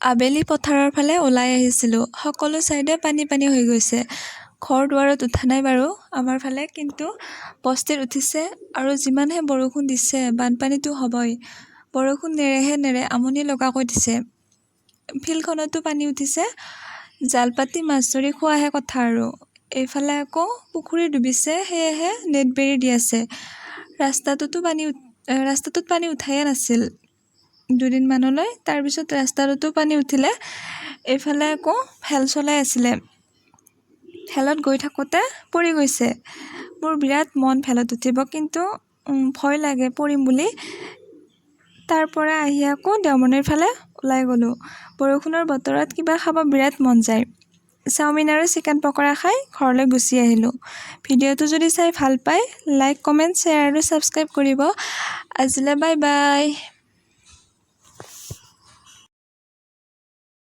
আবেলি পথাৰৰ ফালে ওলাই আহিছিলোঁ। সকলো ছাইডে পানী পানী হৈ গৈছে। ঘৰ দুৱাৰত উঠা নাই বাৰু আমাৰ ফালে কিন্তু বস্তিত উঠিছে আৰু যিমানহে বৰষুণ দিছে বানপানীটো হ'বই। বৰষুণ নেৰেহে নেৰে আমনি লগাকৈ দিছে। ফিল্ডখনতো পানী উঠিছে। জাল পাতি মাছ ধৰি খোৱাহে কথা আৰু। এইফালে আকৌ পুখুৰী ডুবিছে সেয়েহে নেট বেৰি দি আছে। ৰাস্তাটোতো পানী ৰাস্তাটোত পানী উঠায়ে নাছিল। দুদিনমানলৈ তাৰপিছত ৰাস্তাটোতো পানী উঠিলে। এইফালে আকৌ ভেল চলাই আছিলে। ভেলত গৈ থাকোঁতে পৰি গৈছে। মোৰ বিৰাট মন ভেলত উঠিব, কিন্তু ভয় লাগে, পৰিম বুলি। তাৰ পৰা আহি আকৌ দেওমণিৰ ফালে ওলাই গ'লোঁ। বৰষুণৰ বতৰত কিবা খাব বিৰাট মন যায়। চাওমিন আৰু চিকেন পকৰা খাই ঘৰলৈ গুচি আহিলোঁ। ভিডিঅ'টো যদি চাই ভালো পায়, লাইক, কমেণ্ট, শ্বেয়াৰ আৰু ছাবস্ক্ৰাইব কৰিব। আজিলৈ বাই বাই